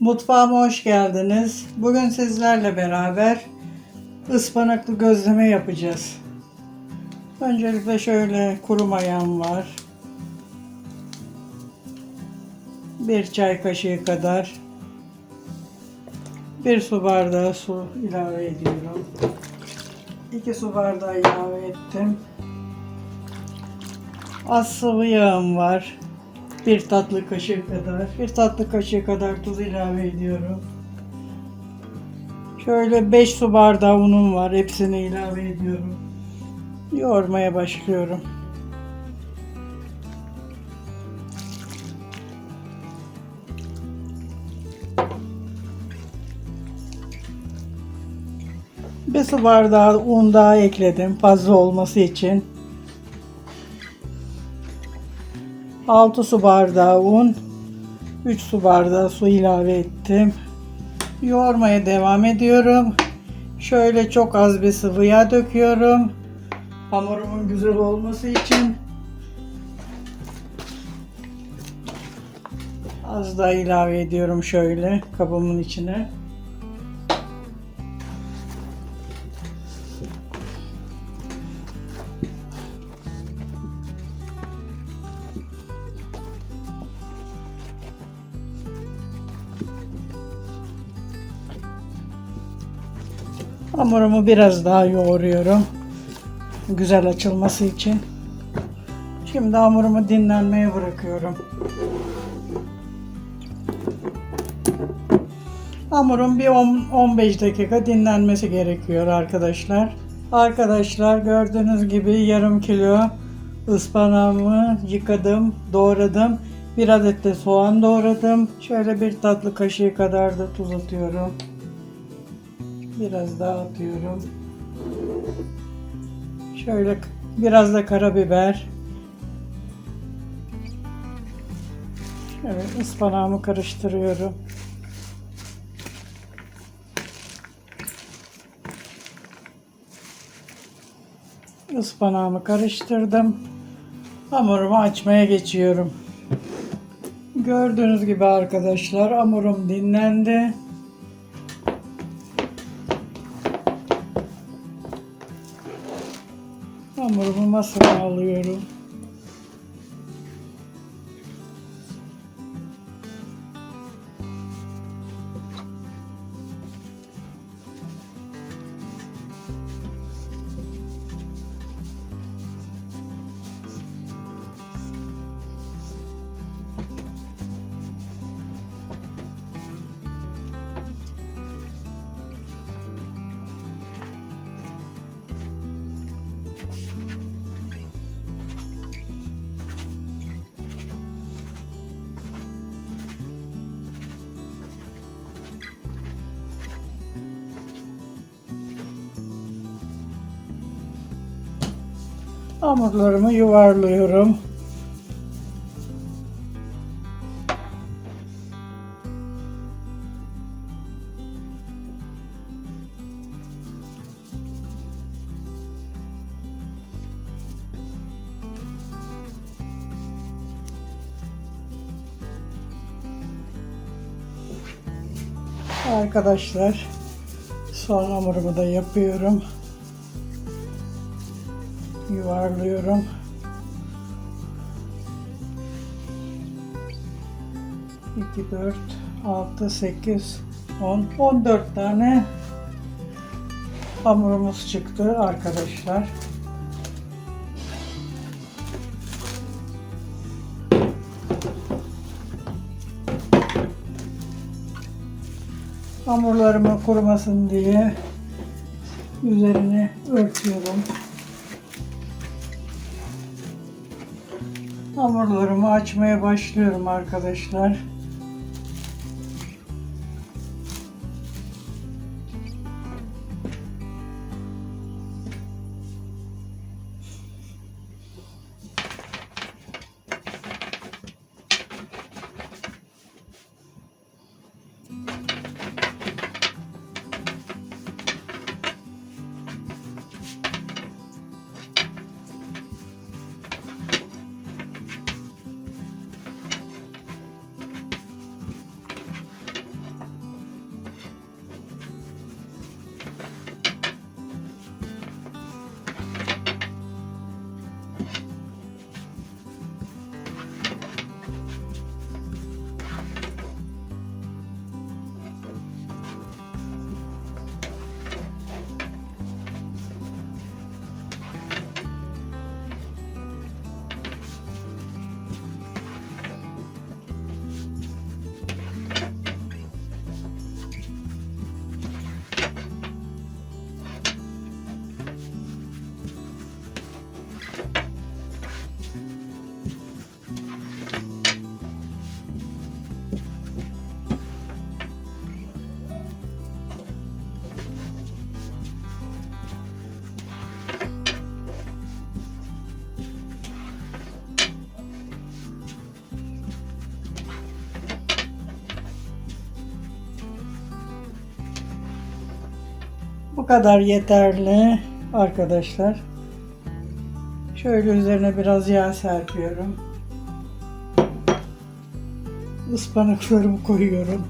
Mutfağıma hoş geldiniz. Bugün sizlerle beraber ıspanaklı gözleme yapacağız. Öncelikle şöyle kuru mayam var. Bir çay kaşığı kadar. Bir su bardağı su ilave ediyorum. 2 su bardağı ilave ettim. Az sıvı yağım var. Bir tatlı kaşığı kadar. Bir tatlı kaşığı kadar tuz ilave ediyorum. Şöyle 5 su bardağı unum var. Hepsini ilave ediyorum. Yoğurmaya başlıyorum. Bir su bardağı un daha ekledim fazla olması için. 6 su bardağı un, 3 su bardağı su ilave ettim. Yoğurmaya devam ediyorum. Şöyle çok az bir sıvı yağ döküyorum. Hamurumun güzel olması için. Az daha ilave ediyorum şöyle kabımın içine. Hamurumu biraz daha yoğuruyorum. Güzel açılması için. Şimdi hamurumu dinlenmeye bırakıyorum. Hamurum bir 10-15 dakika dinlenmesi gerekiyor arkadaşlar. Arkadaşlar gördüğünüz gibi yarım kilo ıspanağımı yıkadım, doğradım. Bir adet de soğan doğradım. Şöyle bir tatlı kaşığı kadar da tuz atıyorum. Biraz daha atıyorum. Şöyle biraz da karabiber. Şöyle ıspanağımı karıştırıyorum. Ispanağımı karıştırdım. Hamurumu açmaya geçiyorum. Gördüğünüz gibi arkadaşlar hamurum dinlendi. Hamurumu masaya alıyorum. Hamurlarımı yuvarlıyorum. Arkadaşlar son hamurumu da yapıyorum yuvarlıyorum. İki, dört, altı, sekiz, on, on dört tane hamurumuz çıktı arkadaşlar. Hamurlarımı kurumasın diye üzerine örtüyorum. Hamurlarımı açmaya başlıyorum arkadaşlar. Bu kadar yeterli arkadaşlar. Şöyle üzerine biraz yağ serpiyorum. Ispanaklarımı koyuyorum.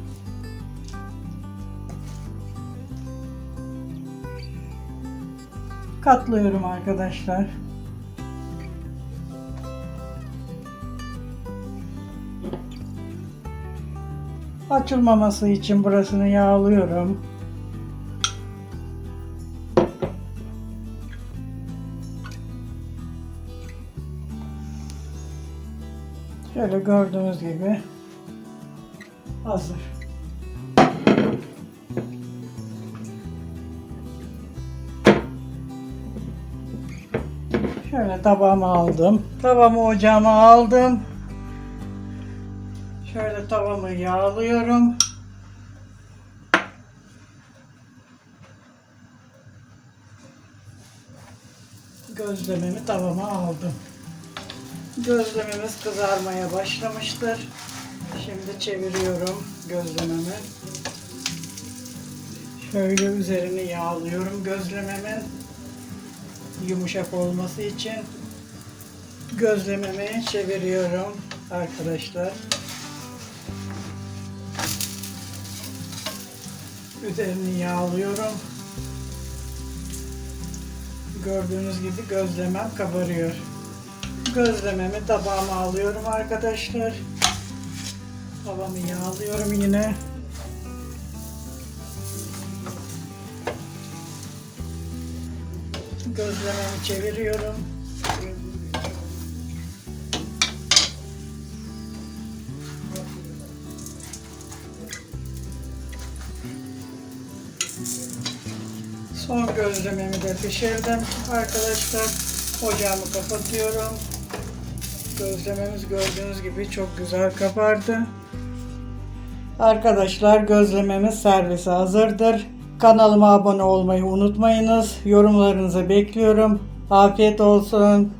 Katlıyorum arkadaşlar. Açılmaması için burasını yağlıyorum. Şöyle gördüğünüz gibi hazır. Şöyle tabağımı aldım. Tavamı ocağıma aldım. Şöyle tavamı yağlıyorum. Gözlememi tavama aldım. Gözlememiz kızarmaya başlamıştır. Şimdi çeviriyorum gözlememi. Şöyle üzerini yağlıyorum gözlememin. Yumuşak olması için gözlememi çeviriyorum arkadaşlar. Üzerini yağlıyorum. Gördüğünüz gibi gözlemem kabarıyor. Gözlememi tabağıma alıyorum arkadaşlar. Tavamı yağlıyorum yine. Gözlememi çeviriyorum. Son gözlememi de pişirdim arkadaşlar. Ocağımı kapatıyorum. Gözlememiz gördüğünüz gibi çok güzel kabardı. Arkadaşlar gözlememiz servise hazırdır. Kanalıma abone olmayı unutmayınız. Yorumlarınızı bekliyorum. Afiyet olsun.